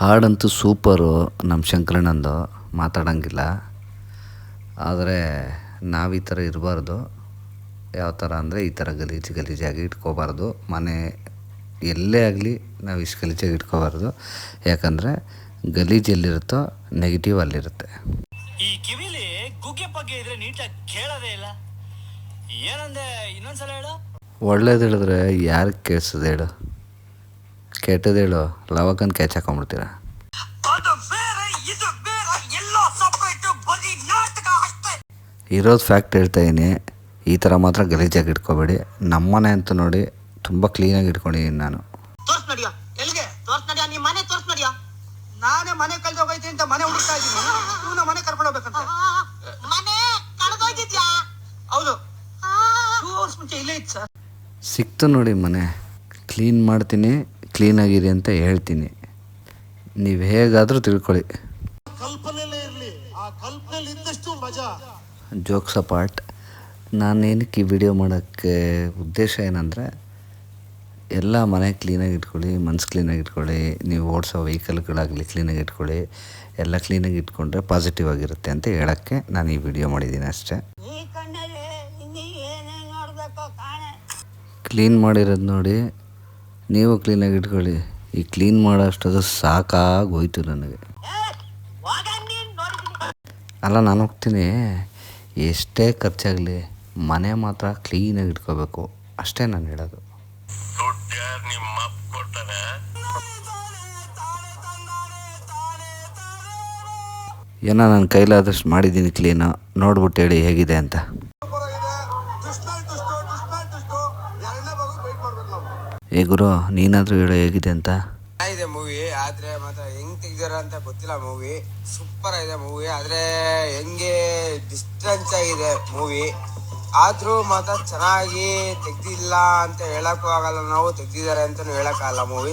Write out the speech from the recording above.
ಹಾಡಂತೂ super ನಮ್ಮ ಶಂಕರಣ್ಣಂದು ಮಾತಾಡೋಂಗಿಲ್ಲ. ಆದರೆ ನಾವು ಈ ಥರ ಇರಬಾರ್ದು. ಯಾವ ಥರ ಅಂದರೆ ಈ ಥರ ಗಲೀಜು ಗಲೀಜಾಗಿ ಇಟ್ಕೋಬಾರ್ದು. ಮನೆ ಎಲ್ಲೇ ಆಗಲಿ ನಾವು ಇಷ್ಟು ಗಲೀಜಾಗಿ ಇಟ್ಕೋಬಾರ್ದು. ಯಾಕಂದರೆ ಗಲೀಜು ಎಲ್ಲಿರುತ್ತೋ ನೆಗೆಟಿವ್ ಅಲ್ಲಿರುತ್ತೆ. ಈ ಕಿವಿಲಿ ಗುಗ್ಗೆ ಪಗ್ಗೆ ಇದ್ರೆ ನೀಟಾಗಿ ಕೇಳೋದೇ ಇಲ್ಲ. ಏನಂದೆ ಇನ್ನೊಂದ್ಸಲ ಹೇಳು. ಒಳ್ಳೇದು ಹೇಳಿದ್ರೆ ಯಾರು ಕೇಳಿಸೋದು ಹೇಳು? ಕೆಟ್ಟದ್ದು ಹೇಳು. ಲವಕನ್ ಕ್ಯಾಚ್ ಹಾಕೊಂಡ್ಬಿಡ್ತೀರ? ಇರೋದು ಫ್ಯಾಕ್ಟ್ ಹೇಳ್ತಾ ಇದೀನಿ. ಈ ಥರ ಮಾತ್ರ ಗಲೀಜಾಗಿ ಇಟ್ಕೋಬೇಡಿ. ನಮ್ಮನೆ ಅಂತ ನೋಡಿ ತುಂಬ ಕ್ಲೀನಾಗಿ ಇಟ್ಕೊಂಡಿದ್ದೀನಿ ನಾನು. ತೋರ್ಸ್ ನಡಿಯ? ಎಲ್ಲಿಗೆ? ತೋರ್ಸ್ ನಡಿಯ? ನೀ ಮನೆ ತೋರ್ಸ್ ನಡಿಯ? ನಾನೇ ಮನೆ ಕಳ್ದೋಗೈತಿ ಅಂತ ಮನೆ ಹುಡುಕ್ತಾ ಇದ್ದೀನಿ ಇವನ ಮನೆ ಕರ್ಕೊಂಡು ಹೋಗ್ಬೇಕಂತ. ಮನೆ ಕಳ್ದೋಗಿದ್ಯಾ ಹೌದು. ಟೂ ಅವರ್ಸ್ ಮುಂಚೆ ಇಲ್ಲೇ ಇತ್ತು ಸರ್. ಸಿಕ್ತು ನೋಡಿ ಮನೆ. ಕ್ಲೀನ್ ಮಾಡ್ತೀನಿ ಕ್ಲೀನಾಗಿದೆ ಅಂತ ಹೇಳ್ತೀನಿ. ನೀವು ಹೇಗಾದರೂ ತಿಳ್ಕೊಳ್ಳಿ. ಜೋಕ್ಸ ಅಪಾರ್ಟ್ ನಾನೇನಕ್ಕೆ ಈ ವಿಡಿಯೋ ಮಾಡೋಕ್ಕೆ ಉದ್ದೇಶ ಏನಂದರೆ ಎಲ್ಲ ಮನೆ ಕ್ಲೀನಾಗಿ ಇಟ್ಕೊಳ್ಳಿ ಮನ್ಸು ಕ್ಲೀನಾಗಿ ಇಟ್ಕೊಳ್ಳಿ ನೀವು ಓಡಿಸೋ ವೆಹಿಕಲ್ಗಳಾಗಲಿ ಕ್ಲೀನಾಗಿ ಇಟ್ಕೊಳ್ಳಿ ಎಲ್ಲ ಕ್ಲೀನಾಗಿ ಇಟ್ಕೊಂಡ್ರೆ ಪಾಸಿಟಿವ್ ಆಗಿರುತ್ತೆ ಅಂತ ಹೇಳೋಕ್ಕೆ ನಾನು ಈ ವಿಡಿಯೋ ಮಾಡಿದ್ದೀನಿ ಅಷ್ಟೇ. ಕ್ಲೀನ್ ಮಾಡಿರೋದು ನೋಡಿ, ನೀವು ಕ್ಲೀನಾಗಿ ಇಟ್ಕೊಳ್ಳಿ. ಈ ಕ್ಲೀನ್ ಮಾಡೋ ಸಾಕಾಗಿ ಸಾಕಾಗೋಯ್ತು ನನಗೆ. ಅಲ್ಲ, ನಾನು ಹೋಗ್ತೀನಿ. ಎಷ್ಟೇ ಖರ್ಚಾಗಲಿ, ಮನೆ ಮಾತ್ರ ಕ್ಲೀನಾಗಿ ಇಟ್ಕೋಬೇಕು. ಅಷ್ಟೇ ನಾನು ಹೇಳೋದು. ಏನೋ ನನ್ನ ಕೈಲಾದಷ್ಟು ಮಾಡಿದ್ದೀನಿ ಕ್ಲೀನು ನೋಡ್ಬಿಟ್ಟು ಹೇಳಿ ಹೇಗಿದೆ ಅಂತ. ಏ ಗುರು, ನೀನಾದ್ರೂ ಹೇಳೋ ಹೇಗಿದೆ ಅಂತ. ಇದೆ ಮೂವಿ ಆದ್ರೆ ಮಾತ್ರ ಹೆಂಗ್ ತೆಗ್ದಾರ ಅಂತ ಗೊತ್ತಿಲ್ಲ ಮೂವಿ ಸೂಪರ್ ಆಗಿದೆ ಮೂವಿ ಆದ್ರೆ ಹೆಂಗೆ ಡಿಸ್ಟೆನ್ಸ್ ಆಗಿದೆ ಮೂವಿ ಆದ್ರೂ ಮಾತ್ರ ಚೆನ್ನಾಗಿ ತೆಗ್ದಿಲ್ಲ ಅಂತ ಹೇಳಕ್ಕೂ ಆಗಲ್ಲ, ನಾವು ತೆಗ್ದಿದ್ದಾರೆ ಅಂತಾನು ಹೇಳಕ್ ಆಗಲ್ಲ ಮೂವಿ